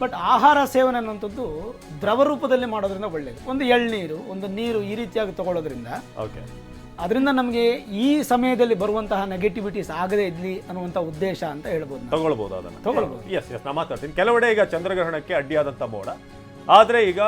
But ಆಹಾರ ಸೇವನೆ ಅನ್ನುವಂಥದ್ದು ದ್ರವ ರೂಪದಲ್ಲಿ ಮಾಡೋದ್ರಿಂದ ಒಳ್ಳೆಯದು ಒಂದು ಎಳ್ನೀರು ಒಂದು ನೀರು ಈ ರೀತಿಯಾಗಿ ತಗೊಳ್ಳೋದ್ರಿಂದ ಓಕೆ. ಅದರಿಂದ ನಮಗೆ ಈ ಸಮಯದಲ್ಲಿ ಬರುವಂತಹ ನೆಗೆಟಿವಿಟೀಸ್ ಆಗದೇ ಇದ್ಲಿ ಅನ್ನುವಂಥ ಉದ್ದೇಶ ಅಂತ ಹೇಳ್ಬೋದು ನಾವು. ತಗೊಳ್ಬಹುದು ಅದನ್ನ. ತಗೊಳ್ಬೋದು. ಎಸ್ ಎಸ್ ನಾ ಮಾತಾಡ್ತೀನಿ. ಕೆಲವೆಡೆ ಈಗ ಚಂದ್ರಗ್ರಹಣಕ್ಕೆ ಅಡ್ಡಿಯಾದಂಥ ಮೋಡ. ಆದ್ರೆ ಈಗ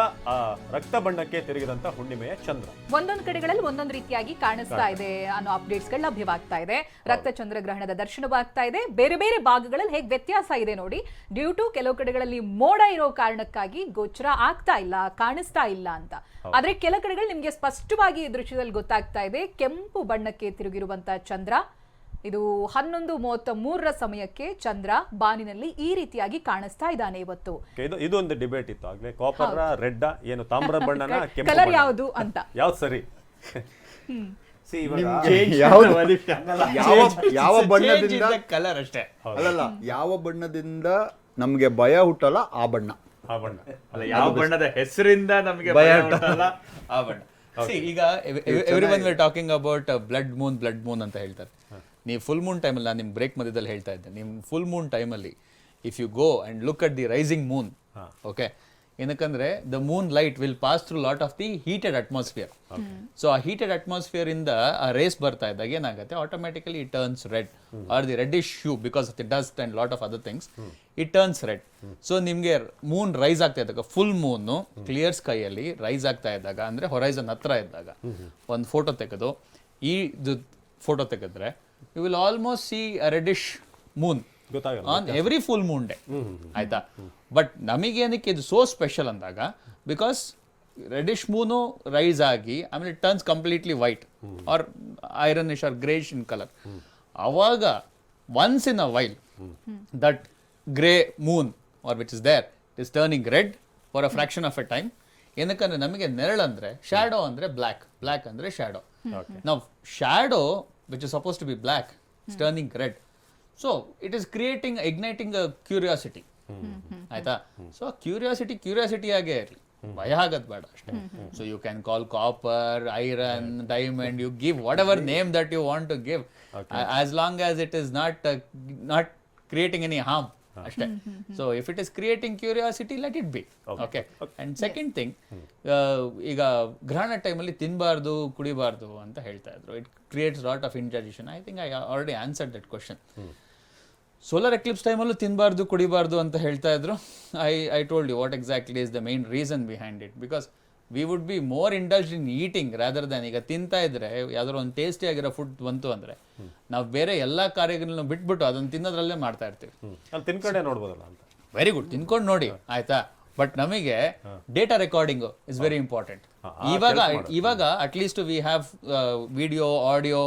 ರಕ್ತ ಬಣ್ಣಕ್ಕೆ ತಿರುಗಿದಂತ ಹುಣ್ಣಿಮೆಯ ಚಂದ್ರ. ಒಂದೊಂದು ಕಡೆಗಳಲ್ಲಿ ಒಂದೊಂದು ರೀತಿಯಾಗಿ ಕಾಣಿಸ್ತಾ ಇದೆ ಅನ್ನೋ ಅಪ್ಡೇಟ್ಸ್ಗಳು ಲಭ್ಯವಾಗ್ತಾ ಇದೆ. ರಕ್ತ ಚಂದ್ರಗ್ರಹಣದ ದರ್ಶನವಾಗ್ತಾ ಇದೆ. ಬೇರೆ ಬೇರೆ ಭಾಗಗಳಲ್ಲಿ ಹೇಗೆ ವ್ಯತ್ಯಾಸ ಇದೆ ನೋಡಿ. ಡ್ಯೂ ಟು ಕೆಲವು ಕಡೆಗಳಲ್ಲಿ ಮೋಡ ಇರೋ ಕಾರಣಕ್ಕಾಗಿ ಗೋಚರ ಆಗ್ತಾ ಇಲ್ಲ ಕಾಣಿಸ್ತಾ ಇಲ್ಲ ಅಂತ. ಆದ್ರೆ ಕೆಲ ಕಡೆಗಳು ನಿಮ್ಗೆ ಸ್ಪಷ್ಟವಾಗಿ ಈ ದೃಶ್ಯದಲ್ಲಿ ಗೊತ್ತಾಗ್ತಾ ಇದೆ ಕೆಂಪು ಬಣ್ಣಕ್ಕೆ ತಿರುಗಿರುವಂತಹ ಚಂದ್ರ. ಇದು ಹನ್ನೊಂದು ಮೂವತ್ತ ಮೂರರ ಸಮಯಕ್ಕೆ ಚಂದ್ರ ಬಾನಿನಲ್ಲಿ ಈ ರೀತಿಯಾಗಿ ಕಾಣಿಸ್ತಾ ಇದ್ದಾನೆ ಇವತ್ತು. ಇದೊಂದು ಇದು ಇದು ಒಂದು ಡಿಬೇಟ್ ಇತ್ತು. ಆಗ್ಲೇ ಕಾಪರ್ ರೆಡ್ ಏನು ತಾಮ್ರ ಬಣ್ಣನ ಕೆಂಪು ಕಲರ್ ಬಣ್ಣ? ಯಾವುದು ಅಂತ. ಯಾವ್ದು ಸರಿ? ಯಾವ ಯಾವ ಬಣ್ಣದಿಂದ ಕಲರ್ ಅಷ್ಟೇ. ಅಲ್ಲಲ್ಲ ಯಾವ ಬಣ್ಣದಿಂದ ನಮ್ಗೆ ಭಯ ಹುಟ್ಟಲ್ಲ ಆ ಬಣ್ಣ. ಆ ಬಣ್ಣ. ಅಲ್ಲ ಯಾವ ಬಣ್ಣದ ಹೆಸರಿಂದ ನಮಗೆ ಭಯ ಹುಟ್ಟಲ್ಲ. ಆ ಬಣ್ಣ. ಈಗ everyone were talking about blood moon blood moon ಅಂತ ಹೇಳ್ತಾರೆ. ನೀವು ಫುಲ್ ಮೂನ್ ಟೈಮಲ್ಲಿ ನಾನು ನಿಮ್ಮ ಬ್ರೇಕ್ ಮಧ್ಯದಲ್ಲಿ ಹೇಳ್ತಾ ಇದ್ದೆ. ನಿಮ್ಮ ಫುಲ್ ಮೂನ್ ಟೈಮಲ್ಲಿ if you go and look at the rising moon okay ಏನಕ್ಕಂದ್ರೆ the moon light will pass through lot of the heated atmosphere so ಆ ಹೀಟೆಡ್ ಅಟ್ಮಾಸ್ಫಿಯರ್ ಇಂದ ಆ ರೇಸ್ ಬರ್ತಾ ಇದ್ದಾಗ ಏನಾಗುತ್ತೆ? Automatically it turns red or the reddish hue because of the dust and lot of other things it turns red so ನಿಮಗೆ moon rise ಆಗ್ತಾ ಇದ್ದಾಗ full moon clear ಸ್ಕೈಯಲ್ಲಿ ರೈಸ್ ಆಗ್ತಾ ಇದ್ದಾಗ ಅಂದ್ರೆ ಹೊರೈಸನ್ ಹತ್ರ ಇದ್ದಾಗ ಒಂದು ಫೋಟೋ ತೆಗೆದು ಈ ಫೋಟೋ ತೆಗೆದ್ರೆ you will almost see reddish moon on every full moon day ಆಯ್ತಾ? ಬಟ್ ನಮಗೇನಕ್ಕೆ ಇದು ಸೋ ಸ್ಪೆಷಲ್ ಅಂದಾಗ ಬಿಕಾಸ್ ರೆಡಿಶ್ ಮೂನು ರೈಸ್ ಆಗಿ ಆಮೇಲೆ turns completely white or ironish or greyish in colour ಅವಾಗ once in a while that grey moon or which is there is turning red for a fraction of a time ಏನಕ್ಕಂದ್ರೆ ನಮಗೆ ನೆರಳಂದ್ರೆ shadow ಅಂದ್ರೆ black black ಅಂದ್ರೆ shadow ನಾವು shadow which is suppose to be black is turning red so it is creating igniting a curiosity ಆಯ್ತಾ? So curiosity curiosity ಆಗೇ ಇರಲಿ. ಭಯ ಆಗೋದು ಬೇಡ ಅಷ್ಟೇ. So you can call copper iron diamond you give whatever name that you want to give as long as it is not not creating any harm ಅಷ್ಟೇ. So if it is creating curiosity let it be okay and second thing ಈಗ ಗ್ರಹಣ ಟೈಮಲ್ಲಿ ತಿನ್ನಬಾರ್ದು ಕುಡಿಬಾರ್ದು ಅಂತ ಹೇಳ್ತಾ ಇದ್ರು. It creates lot of indigestion I think I already answer that question solar eclipse ಟೈಮಲ್ಲೂ ತಿನ್ನಬಾರ್ದು ಕುಡಿಬಾರ್ದು ಅಂತ ಹೇಳ್ತಾ ಇದ್ರು. I I told you what exactly is the main reason behind it because we would be more indulge in eating rather than ಈಗ ತಿಂತಾ ಇದ್ರೆ ಯಾವ್ದಾದ್ರು ಒಂದು ಟೇಸ್ಟಿ ಆಗಿರೋ ಫುಡ್ ಬಂತು ಅಂದ್ರೆ ನಾವು ಬೇರೆ ಎಲ್ಲ ಕಾರ್ಯಗಳನ್ನ ಬಿಟ್ಬಿಟ್ಟು ಅದನ್ನ ತಿನ್ನೋದ್ರಲ್ಲೇ ಮಾಡ್ತಾ ಇರ್ತೀವಿ. ಅಲ್ಲಿ ತಿನ್ಕೊಂಡೆ ನೋಡ್ಬೋದಲ್ಲ ಅಂತ. ವೆರಿ ಗುಡ್ ತಿನ್ಕೊಂಡು ನೋಡಿ ಆಯ್ತಾ? ಬಟ್ ನಮಗೆ data recording is very important ಇವಾಗ ಇವಾಗ at least we have video audio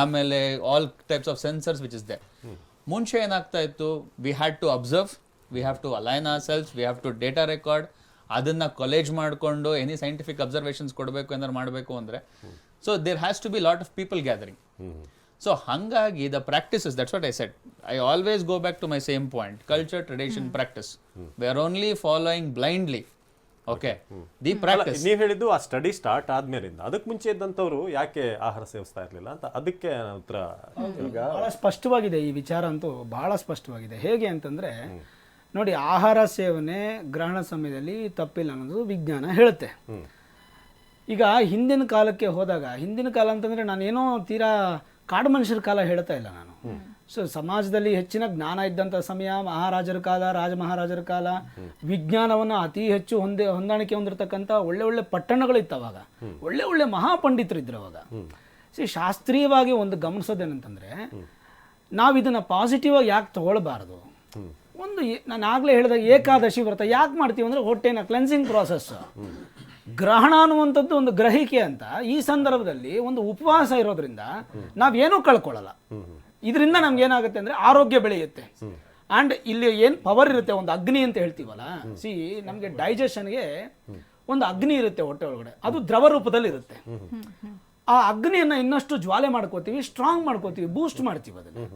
ಆಮೇಲೆ all types of sensors which is they ಮುಂಚೆ ಏನಾಗ್ತಾ ಇತ್ತು we had to observe we have to align our cells we have to data record ಅದನ್ನ ಕಾಲೇಜ್ ಮಾಡಿಕೊಂಡು any scientific observations ಕೊಡಬೇಕು ಏನಾದ್ರು ಮಾಡಬೇಕು ಅಂದ್ರೆ so there has to be lot of people gathering so ಹಂಗಾಗಿ the practices that's what I set I always go back to my same point culture tradition practice we are only following blindly okay the practice ನೀವು ಹೇಳಿದ್ದು ಆ study start ಆದ್ಮೇಲಿಂದ. ಅದಕ್ಕೆ ಮುಂಚೆ ಇದ್ದಂಥವ್ರು ಯಾಕೆ ಆಹಾರ ಸೇವಿಸ್ತಾ ಇರಲಿಲ್ಲ ಅಂತ ಅದಕ್ಕೆ ಉತ್ತರ ಬಹಳ ಸ್ಪಷ್ಟವಾಗಿದೆ ಈ ವಿಚಾರ ಅಂತೂ ಬಹಳ ಸ್ಪಷ್ಟವಾಗಿದೆ. ಹೇಗೆ ಅಂತಂದ್ರೆ ನೋಡಿ ಆಹಾರ ಸೇವನೆ ಗ್ರಹಣ ಸಮಯದಲ್ಲಿ ತಪ್ಪಿಲ್ಲ ಅನ್ನೋದು ವಿಜ್ಞಾನ ಹೇಳುತ್ತೆ. ಈಗ ಹಿಂದಿನ ಕಾಲಕ್ಕೆ ಹೋದಾಗ ಹಿಂದಿನ ಕಾಲ ಅಂತಂದರೆ ನಾನೇನೋ ತೀರಾ ಕಾಡು ಮನುಷ್ಯರ ಕಾಲ ಹೇಳ್ತಾ ಇಲ್ಲ ನಾನು. ಸೊ ಸಮಾಜದಲ್ಲಿ ಹೆಚ್ಚಿನ ಜ್ಞಾನ ಇದ್ದಂಥ ಸಮಯ ಮಹಾರಾಜರ ಕಾಲ ರಾಜ ಮಹಾರಾಜರ ಕಾಲ ವಿಜ್ಞಾನವನ್ನು ಅತಿ ಹೆಚ್ಚು ಹೊಂದೆ ಹೊಂದಾಣಿಕೆ ಹೊಂದಿರತಕ್ಕಂಥ ಒಳ್ಳೆ ಒಳ್ಳೆ ಪಟ್ಟಣಗಳಿತ್ತು ಅವಾಗ ಒಳ್ಳೆ ಒಳ್ಳೆ ಮಹಾಪಂಡಿತರಿದ್ರು ಅವಾಗ. ಸಿ ಶಾಸ್ತ್ರೀಯವಾಗಿ ಒಂದು ಗಮನಿಸೋದೇನಂತಂದರೆ ನಾವು ಇದನ್ನು ಪಾಸಿಟಿವ್ ಆಗಿ ಯಾಕೆ ತಗೊಳ್ಬಾರ್ದು? ಒಂದು ನಾನು ಆಗಲೇ ಹೇಳಿದಾಗ ಏಕಾದಶಿ ವ್ರತ. ಯಾಕೆ ಮಾಡ್ತೀವಿ ಅಂದರೆ ಹೊಟ್ಟೆನ ಕ್ಲೆನ್ಸಿಂಗ್ ಪ್ರಾಸೆಸ್ ಗ್ರಹಣ ಅನ್ನುವಂಥದ್ದು ಒಂದು ಗ್ರಹಿಕೆ ಅಂತ. ಈ ಸಂದರ್ಭದಲ್ಲಿ ಒಂದು ಉಪವಾಸ ಇರೋದ್ರಿಂದ ನಾವೇನೂ ಕಳ್ಕೊಳ್ಳಲ್ಲ. ಇದರಿಂದ ನಮ್ಗೆ ಏನಾಗುತ್ತೆ ಅಂದರೆ ಆರೋಗ್ಯ ಬೆಳೆಯುತ್ತೆ. ಆ್ಯಂಡ್ ಇಲ್ಲಿ ಏನು ಪವರ್ ಇರುತ್ತೆ? ಒಂದು ಅಗ್ನಿ ಅಂತ ಹೇಳ್ತೀವಲ್ಲ. ಸಿ ನಮಗೆ ಡೈಜೆಷನ್ಗೆ ಒಂದು ಅಗ್ನಿ ಇರುತ್ತೆ ಹೊಟ್ಟೆ ಒಳಗಡೆ. ಅದು ದ್ರವ ರೂಪದಲ್ಲಿ ಇರುತ್ತೆ. ಆ ಅಗ್ನಿಯನ್ನು ಇನ್ನಷ್ಟು ಜ್ವಾಲೆ ಮಾಡ್ಕೋತೀವಿ ಸ್ಟ್ರಾಂಗ್ ಮಾಡ್ಕೋತೀವಿ ಬೂಸ್ಟ್ ಮಾಡ್ತೀವಿ ಅದನ್ನ.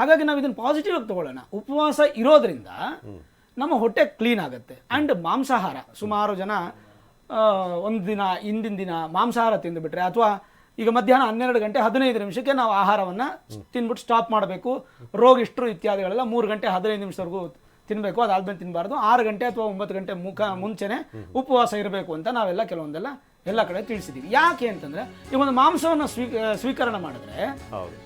ಹಾಗಾಗಿ ನಾವು ಇದನ್ನು ಪಾಸಿಟಿವ್ ಆಗಿ ತಗೊಳ್ಳೋಣ. ಉಪವಾಸ ಇರೋದ್ರಿಂದ ನಮ್ಮ ಹೊಟ್ಟೆ ಕ್ಲೀನ್ ಆಗುತ್ತೆ. ಅಂಡ್ ಮಾಂಸಾಹಾರ, ಸುಮಾರು ಜನ ಒಂದು ದಿನ, ಹಿಂದಿನ ದಿನ ಮಾಂಸಾಹಾರ ತಿಂದುಬಿಟ್ರೆ ಅಥವಾ ಈಗ ಮಧ್ಯಾಹ್ನ ಹನ್ನೆರಡು ಗಂಟೆ ಹದಿನೈದು ನಿಮಿಷಕ್ಕೆ ನಾವು ಆಹಾರವನ್ನು ತಿಂದ್ಬಿಟ್ಟು ಸ್ಟಾಪ್ ಮಾಡಬೇಕು. ರೋಗಿಷ್ಟ್ರು ಇತ್ಯಾದಿಗಳೆಲ್ಲ ಮೂರು ಗಂಟೆ ಹದಿನೈದು ನಿಮಿಷವರೆಗೂ ತಿನ್ನಬೇಕು ಅದಾದ್ಮೇಲೆ ತಿನ್ನಬಾರ್ದು ಆರು ಗಂಟೆ ಅಥವಾ ಒಂಬತ್ತು ಗಂಟೆ ಮುಖ ಮುಂಚೆನೆ ಉಪವಾಸ ಇರಬೇಕು ಅಂತ ನಾವೆಲ್ಲ ಕೆಲವೊಂದೆಲ್ಲ ಎಲ್ಲ ಕಡೆ ತಿಳಿಸಿದ್ದೀವಿ ಯಾಕೆ ಅಂತಂದ್ರೆ ಈ ಒಂದು ಮಾಂಸವನ್ನು ಸ್ವೀ ಸ್ವೀಕರಣೆ ಮಾಡಿದ್ರೆ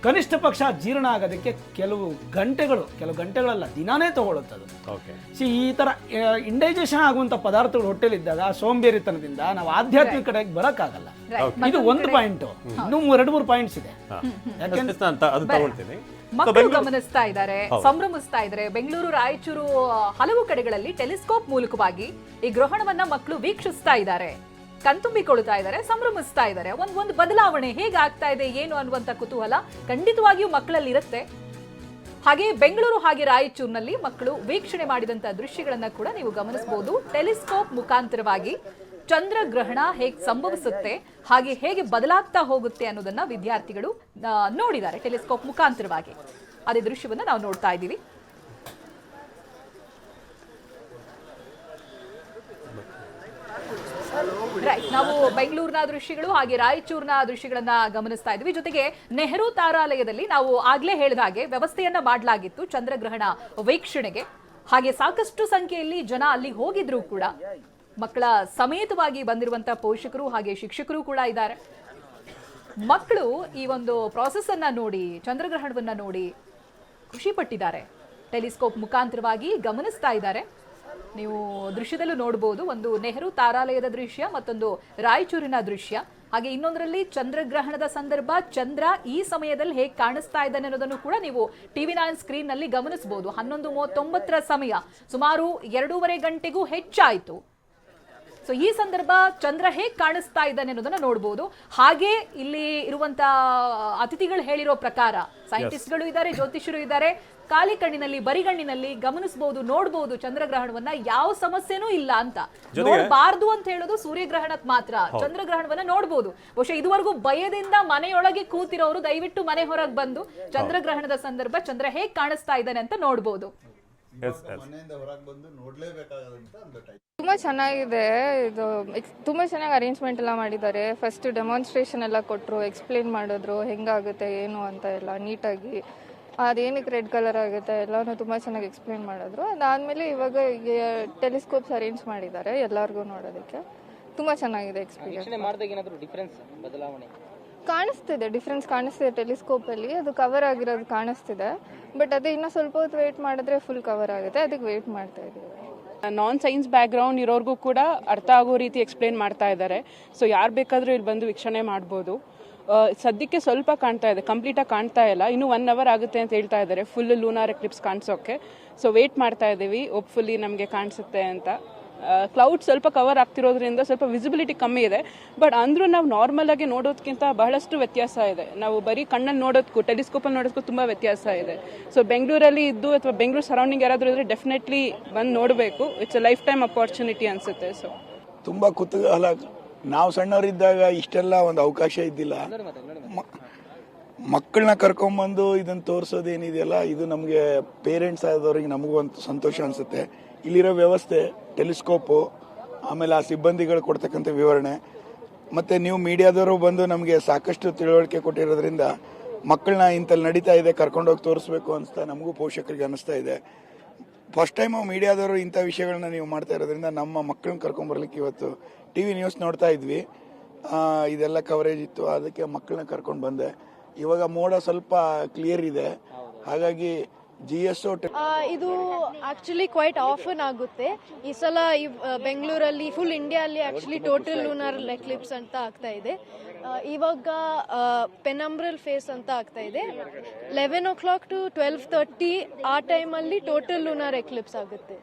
ಕನಿಷ್ಠ ಪಕ್ಷ ಜೀರ್ಣ ಆಗೋದಕ್ಕೆ ಕೆಲವು ಗಂಟೆಗಳು ಕೆಲವು ಗಂಟೆಗಳಲ್ಲ ದಿನಾನೇ ತಗೊಳುತ್ತದು ಓಕೆ. ಸಿ ಈ ತರ ಇಂಡೈಜೆಷನ್ ಆಗುವಂತ ಪದಾರ್ಥಗಳು ಹೊಟ್ಟೆಲಿದ್ದಾಗ ಆ ಸೋಂಬೇರಿತನದಿಂದ ನಾವು ಆಧ್ಯಾತ್ಮಿಕ ಕಡೆಗೆ ಬರೋಕ್ಕಾಗಲ್ಲ. ಇದು ಒಂದು ಪಾಯಿಂಟ್ ಇನ್ನೂ ಎರಡು ಮೂರು ಪಾಯಿಂಟ್ಸ್ ಇದೆ. ಯಾಕೆಂದ್ರೆ ಮಕ್ಕಳು ಗಮನಿಸ್ತಾ ಇದ್ದಾರೆ ಸಂಭ್ರಮಿಸ್ತಾ ಇದ್ದಾರೆ. ಬೆಂಗಳೂರು ರಾಯಚೂರು ಹಲವು ಕಡೆಗಳಲ್ಲಿ ಟೆಲಿಸ್ಕೋಪ್ ಮೂಲಕವಾಗಿ ಈ ಗ್ರಹಣವನ್ನ ಮಕ್ಕಳು ವೀಕ್ಷಿಸ್ತಾ ಇದ್ದಾರೆ. ಕಣ್ತುಂಬಿಕೊಳ್ತಾ ಇದ್ದಾರೆ, ಸಂಭ್ರಮಿಸ್ತಾ ಇದ್ದಾರೆ. ಒಂದ್ ಒಂದು ಬದಲಾವಣೆ ಹೇಗಾಗ್ತಾ ಇದೆ, ಏನು ಅನ್ನುವಂತ ಕುತೂಹಲ ಖಂಡಿತವಾಗಿಯೂ ಮಕ್ಕಳಲ್ಲಿ ಇರುತ್ತೆ ಹಾಗೆ ಬೆಂಗಳೂರು ಹಾಗೆ ರಾಯಚೂರಿನಲ್ಲಿ ಮಕ್ಕಳು ವೀಕ್ಷಣೆ ಮಾಡಿದಂತಹ ದೃಶ್ಯಗಳನ್ನ ಕೂಡ ನೀವು ಗಮನಿಸಬಹುದು ಟೆಲಿಸ್ಕೋಪ್ ಮುಖಾಂತರವಾಗಿ ಚಂದ್ರಗ್ರಹಣ ಹೇಗೆ ಸಂಭವಿಸುತ್ತೆ, ಹಾಗೆ ಹೇಗೆ ಬದಲಾಗ್ತಾ ಹೋಗುತ್ತೆ ಅನ್ನೋದನ್ನ ವಿದ್ಯಾರ್ಥಿಗಳು ನೋಡಿದ್ದಾರೆ ಟೆಲಿಸ್ಕೋಪ್ ಮುಖಾಂತರವಾಗಿ. ಅದೇ ದೃಶ್ಯವನ್ನ ನಾವು ನೋಡ್ತಾ ಇದ್ದೀವಿ. ನಾವು ಬೆಂಗಳೂರಿನ ದೃಶ್ಯಗಳು ಹಾಗೆ ರಾಯಚೂರಿನ ದೃಶ್ಯಗಳನ್ನ ಗಮನಿಸ್ತಾ ಇದ್ವಿ. ಜೊತೆಗೆ ನೆಹರು ತಾರಾಲಯದಲ್ಲಿ ನಾವು ಆಗ್ಲೇ ಹೇಳಿದ ಹಾಗೆ ವ್ಯವಸ್ಥೆಯನ್ನ ಮಾಡಲಾಗಿತ್ತು ಚಂದ್ರಗ್ರಹಣ ವೀಕ್ಷಣೆಗೆ. ಹಾಗೆ ಸಾಕಷ್ಟು ಸಂಖ್ಯೆಯಲ್ಲಿ ಜನ ಅಲ್ಲಿ ಹೋಗಿದ್ರು ಕೂಡ ಮಕ್ಕಳ ಸಮೇತವಾಗಿ ಬಂದಿರುವಂತಹ ಪೋಷಕರು ಹಾಗೆ ಶಿಕ್ಷಕರು ಕೂಡ ಇದ್ದಾರೆ. ಮಕ್ಕಳು ಈ ಒಂದು ಪ್ರಾಸೆಸ್ ಅನ್ನ ನೋಡಿ, ಚಂದ್ರಗ್ರಹಣವನ್ನ ನೋಡಿ ಖುಷಿ ಪಟ್ಟಿದ್ದಾರೆ. ಟೆಲಿಸ್ಕೋಪ್ ಮುಖಾಂತರವಾಗಿ ಗಮನಿಸ್ತಾ ಇದ್ದಾರೆ. ನೀವು ದೃಶ್ಯದಲ್ಲೂ ನೋಡಬಹುದು ಒಂದು ನೆಹರು ತಾರಾಲಯದ ದೃಶ್ಯ, ಮತ್ತೊಂದು ರಾಯಚೂರಿನ ದೃಶ್ಯ. ಹಾಗೆ ಇನ್ನೊಂದರಲ್ಲಿ ಚಂದ್ರಗ್ರಹಣದ ಸಂದರ್ಭ, ಚಂದ್ರ ಈ ಸಮಯದಲ್ಲಿ ಹೇಗೆ ಕಾಣಿಸ್ತಾ ಇದ್ದಾನೆ ಅನ್ನೋದನ್ನು ಕೂಡ ನೀವು ಟಿವಿ ನೈನ್ ಸ್ಕ್ರೀನ್ನಲ್ಲಿ ಗಮನಿಸಬಹುದು ಹನ್ನೊಂದು ಮೂವತ್ತೊಂಬತ್ತರ ಸಮಯ, ಸುಮಾರು ಎರಡೂವರೆ ಗಂಟೆಗೂ ಹೆಚ್ಚಾಯಿತು. ಸೊ ಈ ಸಂದರ್ಭ ಚಂದ್ರ ಹೇಗೆ ಕಾಣಿಸ್ತಾ ಇದ್ದಾನೆ ಅನ್ನೋದನ್ನ ನೋಡಬಹುದು ಹಾಗೆ ಇಲ್ಲಿ ಇರುವಂತ ಅತಿಥಿಗಳು ಹೇಳಿರೋ ಪ್ರಕಾರ ಸೈಂಟಿಸ್ಟ್ಗಳು ಇದ್ದಾರೆ ಜ್ಯೋತಿಷರು ಇದ್ದಾರೆ. ಖಾಲಿ ಕಣ್ಣಿನಲ್ಲಿ ಬರಿಗಣ್ಣಿನಲ್ಲಿ ಗಮನಿಸಬಹುದು ನೋಡಬಹುದು ಚಂದ್ರಗ್ರಹಣವನ್ನ. ಯಾವ ಸಮಸ್ಯೆನೂ ಇಲ್ಲ ಅಂತ. ನೋಡಬಾರ್ದು ಅಂತ ಹೇಳೋದು ಸೂರ್ಯಗ್ರಹಣಕ್ ಮಾತ್ರ. ಚಂದ್ರಗ್ರಹಣವನ್ನ ನೋಡಬಹುದು ಬಹುಶಃ ಇದುವರೆಗೂ ಭಯದಿಂದ ಮನೆಯೊಳಗೆ ಕೂತಿರೋರು ದಯವಿಟ್ಟು ಮನೆ ಹೊರಗೆ ಬಂದು ಚಂದ್ರಗ್ರಹಣದ ಸಂದರ್ಭ ಚಂದ್ರ ಹೇಗ್ ಕಾಣಿಸ್ತಾ ಇದ್ದಾನೆ ಅಂತ ನೋಡಬಹುದು ಮನೆಯಿಂದ ಹೊರಗೆ ಬಂದು ನೋಡ್ಲೇಬೇಕಾಗದಂತ ಒಂದು ಟೈಪ್ ತುಂಬ ಚೆನ್ನಾಗಿದೆ ಇದು. ತುಂಬಾ ತುಂಬ ಚೆನ್ನಾಗಿ ಅರೇಂಜ್ಮೆಂಟ್ ಎಲ್ಲ ಮಾಡಿದ್ದಾರೆ. ಫಸ್ಟ್ ಡೆಮಾನ್ಸ್ಟ್ರೇಷನ್ ಎಲ್ಲ ಕೊಟ್ಟರು ಎಕ್ಸ್ಪ್ಲೇನ್ ಮಾಡಿದ್ರು ಹೆಂಗಾಗುತ್ತೆ ಏನು ಅಂತ ಎಲ್ಲ ನೀಟಾಗಿ. ಅದೇನಕ್ಕೆ ರೆಡ್ ಕಲರ್ ಆಗುತ್ತೆ ಎಲ್ಲನೂ ತುಂಬ ಚೆನ್ನಾಗಿ ಎಕ್ಸ್ಪ್ಲೇನ್ ಮಾಡಿದ್ರು. ಅದಾದಮೇಲೆ ಇವಾಗ ಟೆಲಿಸ್ಕೋಪ್ಸ್ ಅರೇಂಜ್ ಮಾಡಿದ್ದಾರೆ ಎಲ್ಲರಿಗೂ ನೋಡೋದಕ್ಕೆ. ತುಂಬ ಚೆನ್ನಾಗಿದೆ ಎಕ್ಸ್ಪೀರಿಯನ್ಸ್ ಮಾಡಿದಾಗ ಏನಾದರೂ ಡಿಫ್ರೆನ್ಸ್ ಬದಲಾವಣೆ? ಕಾಣಿಸ್ತಿದೆ ಡಿಫ್ರೆನ್ಸ್ ಕಾಣಿಸ್ತಿದೆ ಟೆಲಿಸ್ಕೋಪಲ್ಲಿ ಅದು ಕವರ್ ಆಗಿರೋದು ಕಾಣಿಸ್ತಿದೆ ಬಟ್ ಅದೇ ಇನ್ನೂ ಸ್ವಲ್ಪ ಹೊತ್ತು ವೇಟ್ ಮಾಡಿದ್ರೆ ಫುಲ್ ಕವರ್ ಆಗುತ್ತೆ, ಅದಕ್ಕೆ ವೇಟ್ ಮಾಡ್ತಾ ಇದ್ದೀವಿ. ನಾನ್ ಸೈನ್ಸ್ ಬ್ಯಾಕ್ಗ್ರೌಂಡ್ ಇರೋರ್ಗೂ ಕೂಡ ಅರ್ಥ ಆಗೋ ರೀತಿ ಎಕ್ಸ್ಪ್ಲೇನ್ ಮಾಡ್ತಾ ಇದ್ದಾರೆ. ಸೊ ಯಾರು ಬೇಕಾದರೂ ಇಲ್ಲಿ ಬಂದು ವೀಕ್ಷಣೆ ಮಾಡ್ಬೋದು. ಸದ್ಯಕ್ಕೆ ಸ್ವಲ್ಪ ಕಾಣ್ತಾ ಇದೆ ಕಂಪ್ಲೀಟಾಗಿ ಕಾಣ್ತಾ ಇಲ್ಲ. ಇನ್ನೂ ಒನ್ ಅವರ್ ಆಗುತ್ತೆ ಅಂತ ಹೇಳ್ತಾ ಇದ್ದಾರೆ. ಫುಲ್ ಲೂನಾರ್ ಎಕ್ಲಿಪ್ಸ್ ಕಾಣಿಸೋಕೆ. ಸೊ ವೇಟ್ ಮಾಡ್ತಾ ಇದ್ದೀವಿ. ಹೋಪ್ಫುಲ್ಲಿ ನಮಗೆ ಕಾಣಿಸುತ್ತೆ ಅಂತ. ಕ್ಲೌಡ್ ಸ್ವಲ್ಪ ಕವರ್ ಆಗ್ತಿರೋದ್ರಿಂದ ಸ್ವಲ್ಪ ವಿಸಿಬಿಲಿಟಿ ಕಮ್ಮಿ ಇದೆ. ಬಟ್ ಅಂದ್ರೂ ನಾವು ನಾರ್ಮಲ್ ಆಗಿ ನೋಡೋದಕ್ಕಿಂತ ಬಹಳಷ್ಟು ವ್ಯತ್ಯಾಸ ಇದೆ. ನಾವು ಬರೀ ಕಣ್ಣಲ್ಲಿ ನೋಡೋದಕ್ಕೂ ಟೆಲಿಸ್ಕೋಪಲ್ಲಿ ನೋಡೋದಕ್ಕೂ ತುಂಬ ವ್ಯತ್ಯಾಸ ಇದೆ. ಸೊ ಬೆಂಗಳೂರಲ್ಲಿ ಇದ್ದು ಅಥವಾ ಬೆಂಗಳೂರು ಸರೌಂಡಿಂಗ್ ಯಾರಾದರೂ ಇದ್ರೆ ಡೆಫಿನೆಟ್ಲಿ ಬಂದು ನೋಡಬೇಕು. It's a life time opportunity ಅನ್ಸುತ್ತೆ ಸೊ ತುಂಬ ಕುತೂಹಲ. ನಾವು ಸಣ್ಣವರಿದ್ದಾಗ ಇಷ್ಟೆಲ್ಲ ಒಂದು ಅವಕಾಶ ಇದ್ದಿಲ್ಲ. ಮಕ್ಕಳನ್ನ ಕರ್ಕೊಂಬಂದು ಇದನ್ನು ತೋರಿಸೋದೇನಿದೆಯಲ್ಲ ಇದು ನಮಗೆ ಪೇರೆಂಟ್ಸ್ ಆದವ್ರಿಗೆ ನಮಗೂ ಒಂದು ಸಂತೋಷ ಅನಿಸುತ್ತೆ. ಇಲ್ಲಿರೋ ವ್ಯವಸ್ಥೆ, ಟೆಲಿಸ್ಕೋಪು, ಆಮೇಲೆ ಆ ಸಿಬ್ಬಂದಿಗಳು ಕೊಡ್ತಕ್ಕಂಥ ವಿವರಣೆ, ಮತ್ತು ನೀವು ಮೀಡಿಯಾದವರು ಬಂದು ನಮಗೆ ಸಾಕಷ್ಟು ತಿಳುವಳಿಕೆ ಕೊಟ್ಟಿರೋದ್ರಿಂದ ಮಕ್ಕಳನ್ನ ಇಂಥಲ್ಲಿ ನಡೀತಾ ಇದೆ ಕರ್ಕೊಂಡೋಗಿ ತೋರಿಸ್ಬೇಕು ಅನಿಸ್ತಾ ನಮಗೂ ಪೋಷಕರಿಗೆ ಅನಿಸ್ತಾ ಇದೆ. ಫಸ್ಟ್ ಟೈಮ್ ಮೀಡಿಯಾದವರು ಇಂಥ ವಿಷಯಗಳನ್ನ ನೀವು ಮಾಡ್ತಾ ಇರೋದ್ರಿಂದ ನಮ್ಮ ಮಕ್ಕಳನ್ನ ಕರ್ಕೊಂಬರ್ಲಿಕ್ಕೆ ಇವತ್ತು ಟಿ ವಿ ನ್ಯೂಸ್ ನೋಡ್ತಾ ಇದ್ವಿ. ಇದೆಲ್ಲ ಕವರೇಜ್ ಇತ್ತು, ಅದಕ್ಕೆ ಮಕ್ಕಳನ್ನ ಕರ್ಕೊಂಡು ಬಂದೆ. ಇವಾಗ ಮೋಡ ಸ್ವಲ್ಪ ಕ್ಲಿಯರ್ ಇದೆ. ಹಾಗಾಗಿ ಜಿ ಎಸ್ ಇದು ಆಕ್ಚುಲಿ ಕ್ವೈಟ್ ಆಫನ್ ಆಗುತ್ತೆ. ಈ ಸಲ ಈ ಬೆಂಗಳೂರಲ್ಲಿ ಫುಲ್ ಇಂಡಿಯಾಲ್ಲಿ ಆಕ್ಚುಲಿ ಟೋಟಲ್ ಲೂನರ್ ಎಕ್ಲಿಪ್ಸ್ ಅಂತ ಆಗ್ತಾ ಇದೆ. ಇವಾಗ ಪೆನಂಬ್ರಲ್ ಫೇಸ್ ಅಂತ ಆಗ್ತಾ ಇದೆ. Eleven o'clock to twelve thirty ಆ ಟೈಮಲ್ಲಿ ಟೋಟಲ್ ಲೂನರ್ ಎಕ್ಲಿಪ್ಸ್ ಆಗುತ್ತೆ.